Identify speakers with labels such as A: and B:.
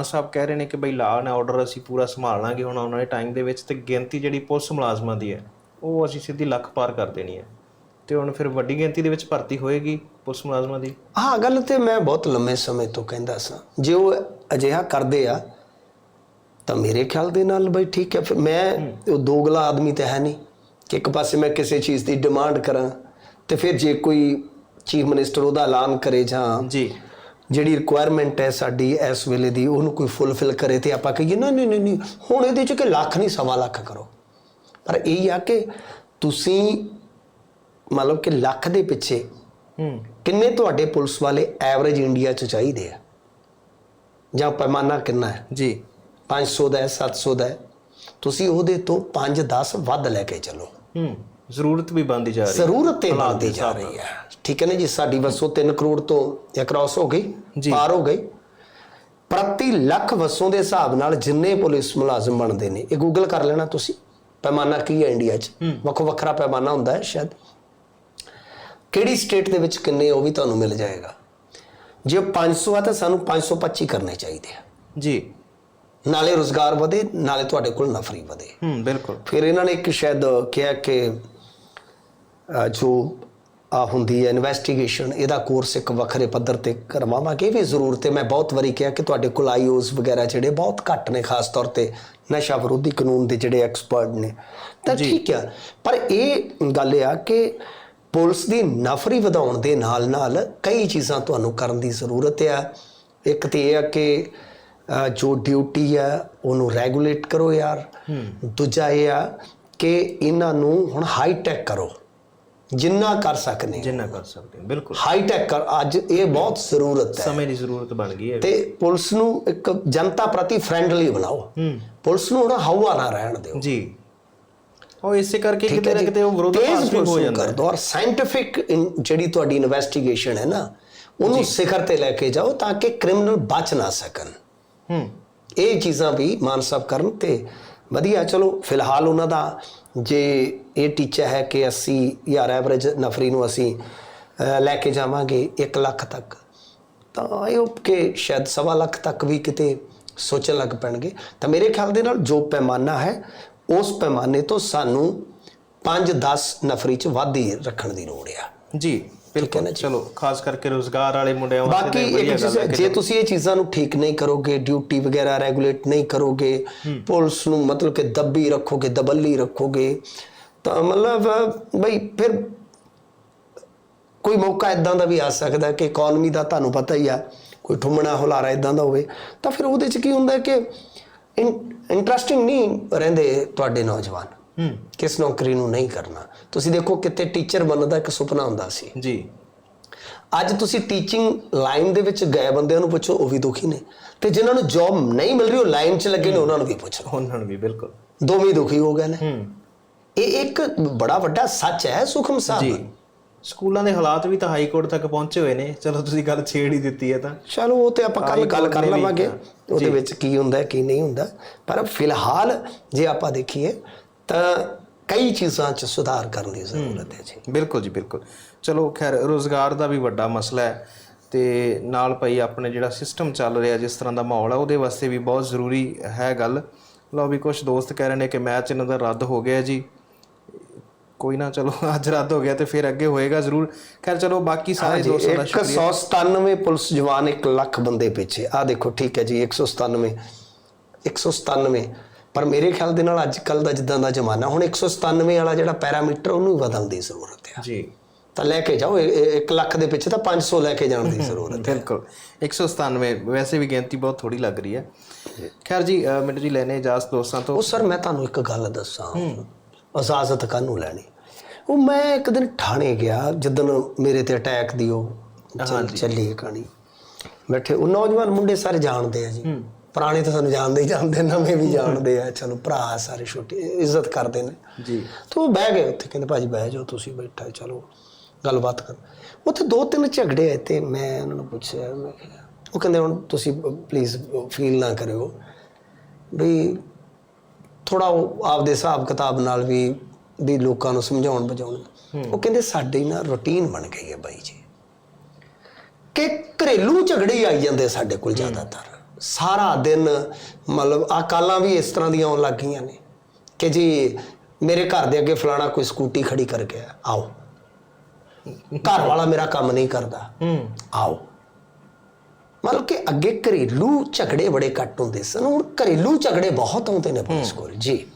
A: ਮਾਨ ਸਾਹਿਬ ਕਹਿ ਰਹੇ ਨੇ ਕਿ ਬਈ ਲਾਅ ਐਂਡ ਆਰਡਰ ਅਸੀਂ ਪੂਰਾ ਸੰਭਾਲ ਲਾਂਗੇ ਹੁਣ ਆਉਣ ਵਾਲੇ ਟਾਈਮ ਦੇ ਵਿੱਚ ਤੇ ਗਿਣਤੀ ਜਿਹੜੀ ਪੁਲਿਸ ਮੁਲਾਜ਼ਮਾਂ ਦੀ ਹੈ ਉਹ ਅਸੀਂ ਸਿੱਧੀ ਲੱਖ ਪਾਰ ਕਰ ਦੇਣੀ ਹੈ। ਤੇ ਹੁਣ ਫਿਰ ਵੱਡੀ ਗਿਣਤੀ ਦੇ ਵਿੱਚ ਭਰਤੀ ਹੋਏਗੀ ਪੁਲਿਸ ਮੁਲਾਜ਼ਮਾਂ ਦੀ?
B: ਆਹ ਗੱਲ ਤੇ ਮੈਂ ਬਹੁਤ ਲੰਮੇ ਸਮੇਂ ਤੋਂ ਕਹਿੰਦਾ ਸਾਂ। ਜੇ ਉਹ ਅਜਿਹਾ ਕਰਦੇ ਆ ਤਾਂ ਮੇਰੇ ਖਿਆਲ ਦੇ ਨਾਲ ਬਈ ਠੀਕ ਹੈ। ਫਿਰ ਮੈਂ ਉਹ ਦੋਗਲਾ ਆਦਮੀ ਤਾਂ ਹੈ ਨਹੀਂ ਕਿ ਇੱਕ ਪਾਸੇ ਮੈਂ ਕਿਸੇ ਚੀਜ਼ ਦੀ ਡਿਮਾਂਡ ਕਰਾਂ ਤੇ ਫਿਰ ਜੇ ਕੋਈ ਚੀਫ ਮਿਨਿਸਟਰ ਉਹਦਾ ਐਲਾਨ ਕਰੇ ਜਾਂ
A: ਜੀ।
B: ਜਿਹੜੀ ਰਿਕੁਆਇਰਮੈਂਟ ਹੈ ਸਾਡੀ ਇਸ ਵੇਲੇ ਦੀ ਉਹਨੂੰ ਕੋਈ ਫੁੱਲਫਿਲ ਕਰੇ ਤੇ ਆਪਾਂ ਕਹੀਏ ਨਾ ਨਹੀਂ ਨਹੀਂ ਨਹੀਂ ਹੁਣ ਇਹਦੇ ਚ ਕਿ ਲੱਖ ਨਹੀਂ ਸਵਾ ਲੱਖ ਕਰੋ। ਪਰ ਇਹ ਆ ਕਿ ਤੁਸੀਂ ਮਤਲਬ ਕਿ ਲੱਖ ਦੇ ਪਿੱਛੇ
A: ਹੂੰ।
B: ਕਿੰਨੇ ਤੁਹਾਡੇ ਪੁਲਿਸ ਵਾਲੇ ਐਵਰੇਜ ਇੰਡੀਆ ਚ ਚਾਹੀਦੇ ਆ? ਜਾਂ ਪੈਮਾਨਾ ਕਿੰਨਾ ਹੈ?
A: ਜੀ।
B: 500 ਦਾ ਹੈ 700 ਦਾ ਹੈ। ਤੁਸੀਂ ਉਹਦੇ ਤੋਂ 5-10 ਵੱਧ ਲੈ ਕੇ ਚੱਲੋ।
A: ਹੂੰ। ਜ਼ਰੂਰਤ ਵੀ ਬਣਦੀ ਜਾ ਰਹੀ ਹੈ।
B: ਜ਼ਰੂਰਤ ਤੇ ਬਣਦੀ ਜਾ ਰਹੀ ਹੈ। ਠੀਕ ਹੈ ਨਾ ਜੀ ਸਾਡੀ ਵਸੋਂ 3 ਕਰੋੜ ਤੋਂ ਕ੍ਰਾਸ ਹੋ ਗਈ। ਪਾਰ ਹੋ ਗਈ। ਪ੍ਰਤੀ ਲੱਖ ਵਸੋਂ ਦੇ ਹਿਸਾਬ ਨਾਲ ਜਿੰਨੇ ਪੁਲਿਸ ਮੁਲਾਜ਼ਮ ਬਣਦੇ ਨੇ ਇਹ ਗੂਗਲ ਕਰ ਲੈਣਾ ਤੁਸੀਂ। ਪੈਮਾਨਾ ਕੀ ਹੈ ਇੰਡੀਆ 'ਚ? ਵੱਖੋ ਵੱਖਰਾ ਪੈਮਾਨਾ ਹੁੰਦਾ ਹੈ ਸ਼ਾਇਦ। ਕਿਹੜੀ ਸਟੇਟ ਦੇ ਵਿੱਚ ਕਿੰਨੇ ਉਹ ਵੀ ਤੁਹਾਨੂੰ ਮਿਲ ਜਾਏਗਾ। ਜੇ ਉਹ 500 ਆ ਤਾਂ ਸਾਨੂੰ 525 ਕਰਨੇ ਚਾਹੀਦੇ ਆ।
A: ਜੀ।
B: ਨਾਲੇ ਰੋਜ਼ਗਾਰ ਵਧੇ ਨਾਲੇ ਤੁਹਾਡੇ ਕੋਲ ਨਫਰੀ ਵਧੇ।
A: ਹੂੰ ਬਿਲਕੁਲ।
B: ਫਿਰ ਇਹਨਾਂ ਨੇ ਇੱਕ ਸ਼ਾਇਦ ਕਿਹਾ ਕਿ ਜੋ ਆ ਹੁੰਦੀ ਹੈ ਇਨਵੈਸਟੀਗੇਸ਼ਨ ਇਹਦਾ ਕੋਰਸ ਇੱਕ ਵੱਖਰੇ ਪੱਧਰ ਤੇ ਕਰਵਾਵਾਂਗੇ। ਇਹ ਵੀ ਜ਼ਰੂਰਤ ਹੈ ਮੈਂ ਬਹੁਤ ਵਾਰੀ ਕਿਹਾ ਕਿ ਤੁਹਾਡੇ ਕੋਲ ਆਈਓਸ ਵਗੈਰਾ ਜਿਹੜੇ ਬਹੁਤ ਘੱਟ ਨੇ ਖਾਸ ਤੌਰ ਤੇ ਨਸ਼ਾ ਵਿਰੋਧੀ ਕਾਨੂੰਨ ਦੇ ਜਿਹੜੇ ਐਕਸਪਰਟ ਨੇ। ਤਾਂ ਠੀਕ ਆ ਪਰ ਇਹ ਗੱਲ ਆ ਕਿ ਪੁਲਿਸ ਦੀ ਨਫਰੀ ਵਧਾਉਣ ਦੇ ਨਾਲ ਨਾਲ ਕਈ ਚੀਜ਼ਾਂ ਤੁਹਾਨੂੰ ਕਰਨ ਦੀ ਜ਼ਰੂਰਤ ਆ। ਇੱਕ ਤੇ ਇਹ ਆ ਕਿ ਜੋ ਡਿਊਟੀ ਆ ਉਹਨੂੰ ਰੈਗੂਲੇਟ ਕਰੋ ਯਾਰ। ਦੂਜਾ ਇਹ ਆ ਕਿ ਇਹਨਾਂ ਨੂੰ ਹੁਣ ਹਾਈ ਟੈਕ ਕਰੋ। ਜਿੰਨਾ ਕਰ ਸਕਨੇ
A: ਜਿੰਨਾ ਕਰ ਸਕਦੇ ਹਾਂ ਬਿਲਕੁਲ।
B: ਹਾਈ ਟੈਕ ਕਰ ਅੱਜ ਇਹ ਬਹੁਤ ਜ਼ਰੂਰਤ ਹੈ।
A: ਸਮੇਂ ਦੀ ਜ਼ਰੂਰਤ ਬਣ ਗਈ ਹੈ।
B: ਤੇ ਪੁਲਿਸ ਨੂੰ ਇੱਕ ਜਨਤਾ ਪ੍ਰਤੀ ਫ੍ਰੈਂਡਲੀ ਬਣਾਓ।
A: ਹੂੰ।
B: ਪੁਲਿਸ ਨੂੰ ਹੁਣ ਹਵਾ ਨਾ ਰਹਿਣ ਦਿਓ।
A: ਜੀ। ਉਹ ਇਸੇ ਕਰਕੇ ਕਿਤੇ ਨਾ ਕਿਤੇ ਉਹ ਵਿਰੋਧਾਭਾਸ
B: ਤੇਜ਼
A: ਵੀ ਹੋ
B: ਪੁਲਿਸ ਨੂੰ
A: ਜਾਂਦਾ
B: ਕਰ
A: ਹੈ।
B: ਦਿਓ ਔਰ ਸਾਇੰਟਿਫਿਕ ਜਿਹੜੀ ਤੁਹਾਡੀ ਇਨਵੈਸਟੀਗੇਸ਼ਨ ਹੈ ਨਾ ਉਹਨੂੰ ਸਿਖਰ ਤੇ ਲੈ ਕੇ ਜਾਓ ਤਾਂ ਕਿ ਕ੍ਰਿਮੀਨਲ ਬਚ ਨਾ ਸਕਣ।
A: ਹੂੰ।
B: ਇਹ ਚੀਜ਼ਾਂ ਵੀ ਮਾਨ ਸਾਹਿਬ ਕਰਨ ਤੇ ਵਧੀਆ, ਚਲੋ, ਫਿਲਹਾਲ ਉਹਨਾਂ ਦਾ ਜੇ ਇਹ ਟੀਚਾ ਹੈ ਕਿ ਅਸੀਂ ਯਾਰ ਐਵਰੇਜ ਨਫਰੀ ਨੂੰ ਅਸੀਂ ਲੈ ਕੇ ਜਾਵਾਂਗੇ 1 ਲੱਖ ਤੱਕ, ਤਾਂ ਇਹ ਕਿ ਸ਼ਾਇਦ ਸਵਾ ਲੱਖ ਤੱਕ ਵੀ ਕਿਤੇ ਸੋਚਣ ਲੱਗ ਪੈਣਗੇ। ਤਾਂ ਮੇਰੇ ਖਿਆਲ ਦੇ ਨਾਲ ਜੋ ਪੈਮਾਨਾ ਹੈ, ਉਸ ਪੈਮਾਨੇ ਤੋਂ ਸਾਨੂੰ 5-10 ਨਫਰੀ ਚ ਵੱਧ ਰੱਖਣ ਦੀ ਲੋੜ ਆ।
A: ਜੀ। ਬਿਲਕੁਲ ਚਲੋ ਖਾਸ ਕਰਕੇ ਰੋਜ਼ਗਾਰ ਵਾਲੇ ਮੁੰਡਿਆਂ
B: ਬਾਕੀ
A: ਵਾਸਤੇ ਵਧੀਆ
B: ਇੱਕ ਚੀਜ਼
A: ਹੈ
B: ਜੇ ਤੁਸੀਂ ਇਹ ਚੀਜ਼ਾਂ ਨੂੰ ਠੀਕ ਨਹੀਂ ਕਰੋਗੇ ਡਿਊਟੀ ਵਗੈਰਾ ਰੈਗੂਲੇਟ ਨਹੀਂ ਕਰੋਗੇ ਪੁਲਿਸ ਨੂੰ ਮਤਲਬ ਕਿ ਦੱਬੀ ਰੱਖੋਗੇ ਦਬੱਲੀ ਰੱਖੋਗੇ ਤਾਂ ਮਤਲਬ ਬਈ ਫਿਰ ਕੋਈ ਮੌਕਾ ਇਦਾਂ ਦਾ ਵੀ ਆ ਸਕਦਾ ਕਿ ਇਕਨੋਮੀ ਦਾ ਤੁਹਾਨੂੰ ਪਤਾ ਹੀ ਆ ਕੋਈ ਠੁੰਮਣਾ ਹੁਲਾਰਾ ਇਦਾਂ ਦਾ ਹੋਵੇ ਤਾਂ ਫਿਰ ਉਹਦੇ ਚ ਕੀ ਹੁੰਦਾ ਕਿ ਇੰਟਰਸਟਿੰਗ ਨਹੀਂ ਰਹਿੰਦੇ ਤੁਹਾਡੇ ਨੌਜਵਾਨ।
A: ਹੂੰ।
B: ਕਿਸ ਨੌਕਰੀ ਨੂੰ ਨਹੀਂ ਕਰਨਾ। ਤੁਸੀਂ ਦੇਖੋ ਕਿਤੇ ਟੀਚਰ ਬਣਨ ਦਾ ਇੱਕ ਸੁਪਨਾ ਹੁੰਦਾ ਸੀ।
A: ਜੀ।
B: ਅੱਜ ਤੁਸੀਂ ਟੀਚਿੰਗ ਲਾਈਨ ਦੇ ਵਿੱਚ ਗਏ ਬੰਦਿਆਂ ਨੂੰ ਪੁੱਛੋ ਉਹ ਵੀ ਦੁਖੀ ਨੇ। ਤੇ ਜਿਨ੍ਹਾਂ ਨੂੰ ਜੌਬ ਨਹੀਂ ਮਿਲ ਰਹੀ ਉਹ ਲਾਈਨ 'ਚ ਲੱਗੇ ਨੇ ਉਹਨਾਂ ਨੂੰ ਵੀ ਪੁੱਛ।
A: ਉਹਨਾਂ ਨੂੰ ਵੀ ਬਿਲਕੁਲ।
B: ਦੋਵੇਂ ਦੁਖੀ ਹੋ ਗਏ ਨੇ।
A: ਹੂੰ।
B: ਇਹ ਇੱਕ ਬੜਾ ਵੱਡਾ ਸੱਚ ਹੈ ਸੁਖਮ
A: ਜੀ।
B: ਸਾਹਿਬ
A: ਸਕੂਲਾਂ ਦੇ ਹਾਲਾਤ ਵੀ ਤਾਂ ਹਾਈ ਕੋਰਟ ਤੱਕ ਪਹੁੰਚੇ ਹੋਏ ਨੇ। ਚਲੋ ਤੁਸੀਂ ਗੱਲ ਛੇੜ ਹੀ ਦਿੱਤੀ ਹੈ ਤਾਂ।
B: ਚਲੋ ਉਹ ਤੇ ਆਪਾਂ ਕੱਲ ਗੱਲ ਕਰ ਲਵਾਂਗੇ। ਉਹਦੇ ਵਿੱਚ ਕੀ ਹੁੰਦਾ ਕੀ ਨਹੀਂ ਹੁੰਦਾ। ਪਰ ਫਿਲਹਾਲ ਜੇ ਆਪਾਂ ਦੇਖੀਏ ਤਾਂ ਕਈ ਚੀਜ਼ਾਂ 'ਚ ਸੁਧਾਰ ਕਰਨ ਦੀ ਜ਼ਰੂਰਤ ਹੈ ਜੀ।
A: ਬਿਲਕੁਲ ਜੀ ਬਿਲਕੁਲ। ਚਲੋ ਖੈਰ ਰੋਜ਼ਗਾਰ ਦਾ ਵੀ ਵੱਡਾ ਮਸਲਾ ਹੈ ਤੇ ਨਾਲ ਭਾਈ ਆਪਣੇ ਜਿਹੜਾ ਸਿਸਟਮ ਚੱਲ ਰਿਹਾ ਜਿਸ ਤਰ੍ਹਾਂ ਦਾ ਮਾਹੌਲ ਹੈ ਉਹਦੇ ਵਾਸਤੇ ਵੀ ਬਹੁਤ ਜ਼ਰੂਰੀ ਹੈ ਗੱਲ। ਲਓ ਵੀ ਕੁਝ ਦੋਸਤ ਕਹਿ ਰਹੇ ਨੇ ਕਿ ਮੈਚ ਇਹਨਾਂ ਦਾ ਰੱਦ ਹੋ ਗਿਆ ਜੀ। ਕੋਈ ਨਾ ਚਲੋ ਅੱਜ ਰੱਦ ਹੋ ਗਿਆ ਤੇ ਫਿਰ ਅੱਗੇ ਹੋਏਗਾ ਜ਼ਰੂਰ। ਖੈਰ ਚਲੋ ਬਾਕੀ ਸਾਰੇ ਦੋਸਤਾਂ ਦਾ ਸ਼ੁਕਰੀਆ।
B: 197 ਪੁਲਿਸ ਜਵਾਨ 1 ਲੱਖ ਬੰਦੇ ਪਿੱਛੇ। ਆ ਦੇਖੋ ਠੀਕ ਹੈ ਜੀ 197 197 ਪਰ ਮੇਰੇ ਖਿਆਲ ਦੇ ਨਾਲ ਅੱਜ ਕੱਲ ਦਾ ਜਿੱਦਾਂ ਦਾ ਜ਼ਮਾਨਾ ਹੁਣ 197 ਵਾਲਾ ਜਿਹੜਾ ਪੈਰਾਮੀਟਰ ਉਹਨੂੰ ਵੀ ਬਦਲਣ ਦੀ ਜ਼ਰੂਰਤ ਹੈ
A: ਜੀ।
B: ਤਾਂ ਲੈ ਕੇ ਜਾਓ 1 ਲੱਖ ਦੇ ਪਿੱਛੇ ਤਾਂ 500 ਲੈ ਕੇ ਜਾਣ ਦੀ ਜ਼ਰੂਰਤ ਹੈ।
A: ਬਿਲਕੁਲ। 197 ਵੈਸੇ ਵੀ ਗਿਣਤੀ ਬਹੁਤ ਥੋੜੀ ਲੱਗ ਰਹੀ ਹੈ। ਖੈਰ ਜੀ ਮਿੰਟੂ ਜੀ ਲੈਣੇ ਇਜਾਜ਼ਤ ਦੋਸਤਾਂ ਤੋਂ?
B: ਉਹ ਸਰ ਮੈਂ ਤੁਹਾਨੂੰ ਇੱਕ ਗੱਲ ਦੱਸਾਂ। ਇਜਾਜ਼ਤ ਕਾਹਨੂੰ ਲੈਣੀ? ਉਹ ਮੈਂ ਇੱਕ ਦਿਨ ਥਾਣੇ ਗਿਆ ਜਦੋਂ ਮੇਰੇ ਤੇ ਅਟੈਕ ਦੀ ਉਹ ਚੱਲ- ਕਹਾਣੀ। ਬੈਠੇ ਉਹ ਨੌਜਵਾਨ ਮੁੰਡੇ ਸਾਰੇ ਜਾਣਦੇ ਆ ਜੀ। ਪੁਰਾਣੇ ਤਾਂ ਸਾਨੂੰ ਜਾਣਦੇ ਹੀ ਜਾਣਦੇ ਨਵੇਂ ਵੀ ਜਾਣਦੇ ਆ। ਚਲੋ ਭਰਾ ਸਾਰੇ ਛੋਟੇ ਇੱਜ਼ਤ ਕਰਦੇ ਨੇ।
A: ਜੀ।
B: ਤੋ ਬਹਿ ਗਏ ਉੱਥੇ ਕਹਿੰਦੇ ਭਾਜੀ ਬਹਿ ਜਾਓ ਤੁਸੀਂ ਬੈਠਾ ਚਲੋ ਗੱਲਬਾਤ ਕਰ। ਉੱਥੇ ਦੋ ਤਿੰਨ ਝਗੜੇ ਆਏ ਤੇ ਮੈਂ ਉਹਨਾਂ ਨੂੰ ਪੁੱਛਿਆ ਮੈਂ ਉਹ ਕਹਿੰਦੇ ਹੁਣ ਤੁਸੀਂ ਪਲੀਜ਼ ਫੀਲ ਨਾ ਕਰਿਓ। ਵੀ ਥੋੜਾ ਆਪਦੇ ਹਿਸਾਬ ਕਿਤਾਬ ਨਾਲ ਵੀ ਵੀ ਲੋਕਾਂ ਨੂੰ ਸਮਝਾਉਣ ਬੁਝਾਉਣ। ਉਹ ਕਹਿੰਦੇ ਸਾਡੀ ਨਾ ਰੁਟੀਨ ਬਣ ਗਈ ਹੈ ਬਾਈ ਜੀ। ਕਿ ਘਰੇਲੂ ਝਗੜੇ ਹੀ ਆਈ ਜਾਂਦੇ ਸਾਡੇ ਕੋਲ ਜ਼ਿਆਦਾਤਰ। ਸਾਰਾ ਦਿਨ ਮਤਲਬ ਆ ਕਾਲਾਂ ਵੀ ਇਸ ਤਰ੍ਹਾਂ ਦੀਆਂ ਆਉਣ ਲੱਗ ਗਈਆਂ ਨੇ ਕਿ ਜੀ ਮੇਰੇ ਘਰ ਦੇ ਅੱਗੇ ਫਲਾਣਾ ਕੋਈ ਸਕੂਟੀ ਖੜੀ ਕਰ ਗਿਆ ਆਓ। ਘਰ ਵਾਲਾ ਮੇਰਾ ਕੰਮ ਨਹੀਂ ਕਰਦਾ।
A: ਹੂੰ।
B: ਆਓ। ਮਤਲਬ ਕਿ ਅੱਗੇ ਘਰੇਲੂ ਝਗੜੇ ਬੜੇ ਘੱਟ ਹੁੰਦੇ ਸਨ। ਹੁਣ ਘਰੇਲੂ ਝਗੜੇ ਬਹੁਤ ਆਉਂਦੇ ਨੇ ਪੁਲਿਸ ਕੋਲ। ਜੀ।